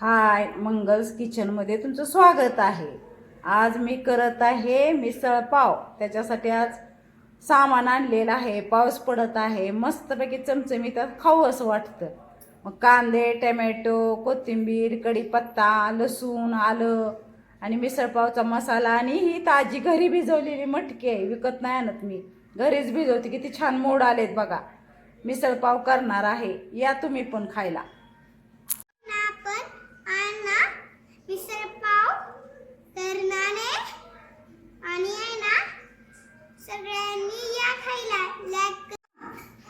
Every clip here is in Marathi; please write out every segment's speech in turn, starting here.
हाय मंगल्स किचनमध्ये तुमचं स्वागत आहे. आज मी करत आहे मिसळ पाव. त्याच्यासाठी आज सामान आणलेलं आहे. पाऊस पडत आहे. मस्तपैकी चमचमीत खाऊ असं वाटतं. मग कांदे टमॅटो कोथिंबीर कढीपत्ता लसूण आलं आणि मिसळपावचा मसाला आणि ही ताजी घरी भिजवलेली मटकी आहे. विकत नाही आणत मी. घरीच भिजवते. किती छान मोड आलेत बघा. मिसळपाव करणार आहे. या तुम्ही पण खायला.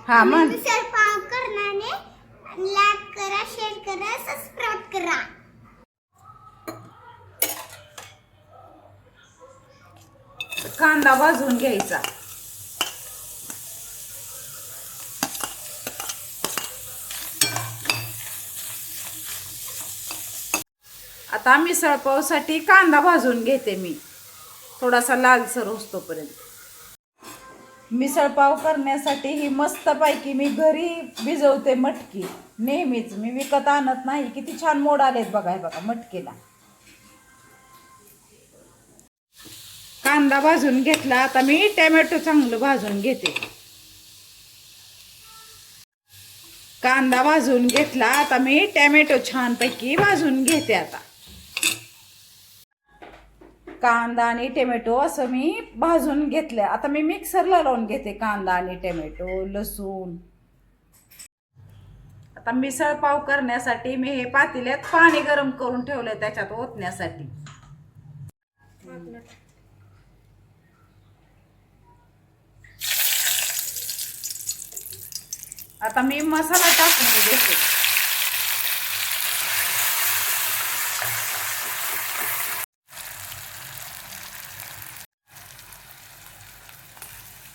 हा मिसळ पाव करणारे लाईक करा शेअर करा सबस्क्राईब करा. कांदा भाजून घ्यायचा. आता मिसळ पावसाठी कांदा भाजून घेते मी. थोडासा लालसर होतोपर्यंत. मिसळपाव करण्यासाठी ही मस्तपैकी मी घरी भिजवते मटकी. नेहमीच मी विकत आणत नाही. किती छान मोड आलेत बघा हे बघा मटकीला. कांदा भाजून घेतला. आता मी टॅमॅटो चांगलं भाजून घेते. कांदा भाजून घेतला. आता मी टॅमॅटो छानपैकी भाजून घेते आता. कांदा आणि टोमॅटो असं मी भाजून घेतलं आता मी मिक्सरला लावून घेते कांदा आणि टोमॅटो लसूण. आता मिसळ पाव करण्यासाठी मी हे पातेल्यात पाणी गरम करून ठेवलं त्याच्यात ओतण्यासाठी. आता मी मसाला टाकून घेते.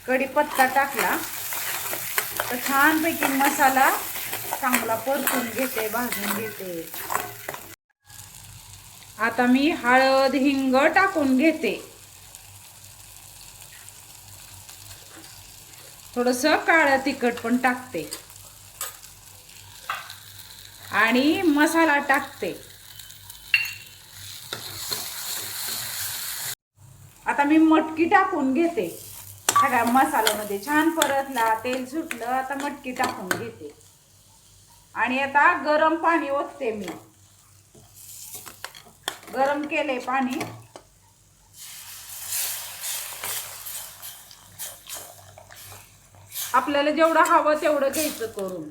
कढीपत्ता टाकला. तर छानपैकी मसाला चांगला परतून घेते भाजून घेते. आता मी हळद हिंग टाकून घेते. थोडस काळं तिखट पण टाकते. आणि मसाला टाकते. आता मी मटकी टाकून घेते. सगळ्या मसाल्यामध्ये छान परतला तेल सुटलं आता मटकी टाकून घेते. आणि आता गरम पाणी ओतते मी. गरम केले पाणी. आपल्याला जेवढं हवं तेवढं घ्यायचं करून.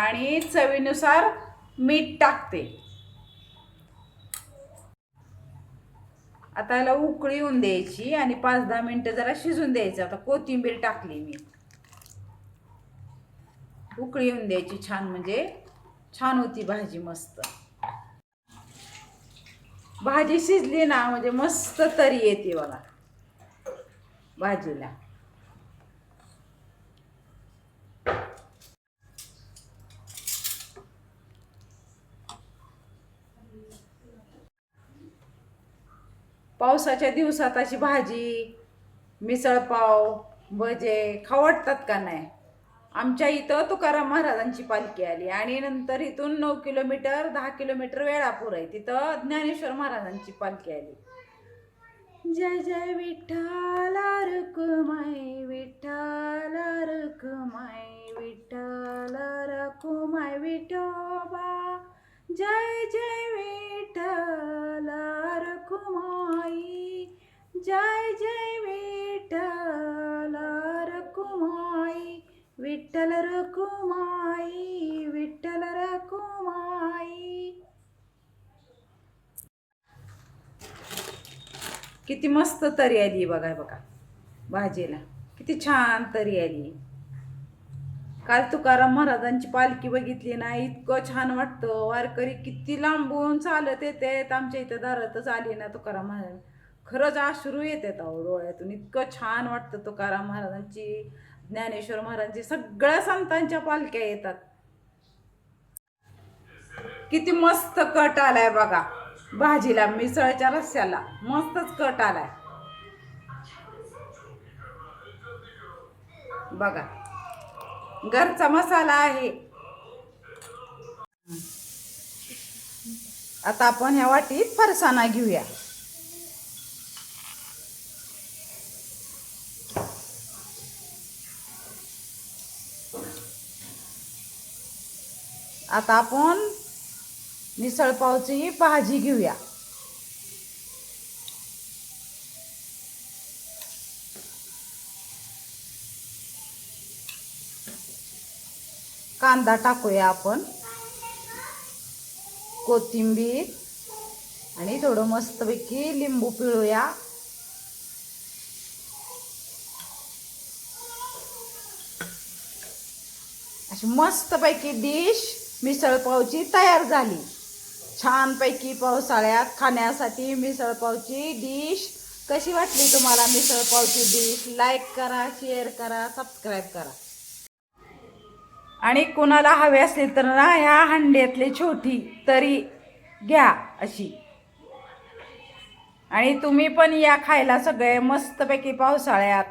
आणि चवीनुसार मीठ टाकते. आता याला उकळी येऊन द्यायची आणि पाच दहा मिनटं जरा शिजून द्यायचं. आता कोथिंबीर टाकली मी. उकळी येऊन द्यायची छान म्हणजे छान होती भाजी मस्त. भाजी शिजली ना म्हणजे मस्त तरी येते बघा. भाजीला. पावसाच्या दिवसात अशी भाजी मिसळपाव भजे खावडतात का नाही? आमच्या इथं तुकाराम महाराजांची पालखी आली आणि नंतर इथून नऊ किलोमीटर दहा किलोमीटर वेळापूर आहे. तिथं ज्ञानेश्वर महाराजांची पालखी आली. जय जय विठ्ठला रकुमाई विठ्ठला रकुमाई विठ्ठला रकुमाई विठोबा. जय जय विठ्ठल रकुमाई विठ्ठल रकुमाई किती मस्त तरी आली बघा बघा. भाजीला. किती छान तरी आली काल तुकाराम महाराजांची पालखी बघितली ना इतकं छान वाटतं. वारकरी किती लांबून चालत येतात. आमच्या इथं दारातच आली ना तुकाराम महाराज. खरंच अश्रू येतात अहो डोळ्यातून. इतकं छान वाटतं तुकाराम महाराजांची. ज्ञानेश्वर महाराजांची सगळ्या संतांच्या पालख्या येतात. किती मस्त कट आलाय बघा. भाजीला मिसळच्या रस्स्याला मस्तच कट आलाय. बघा. घरचा मसाला आहे. आता आपण ह्या वाटीत फरसाणा घेऊया. आता आपण मिसळ पावची भाजी घेऊया. कांदा टाकूया आपण. कोथिंबीर आणि थोडं मस्तपैकी लिंबू पिळूया. अशी मस्तपैकी डिश मिसळपावची तयार झाली. छानपैकी पावसाळ्यात खाण्यासाठी मिसळपावची डिश कशी वाटली तुम्हाला मिसळपावची डिश लाईक करा शेअर करा सबस्क्राईब करा. आणि कोणाला हवे असली तर ना ह्या हंड्यातली छोटी तरी घ्या अशी. आणि तुम्ही पण या खायला सगळे मस्तपैकी पावसाळ्यात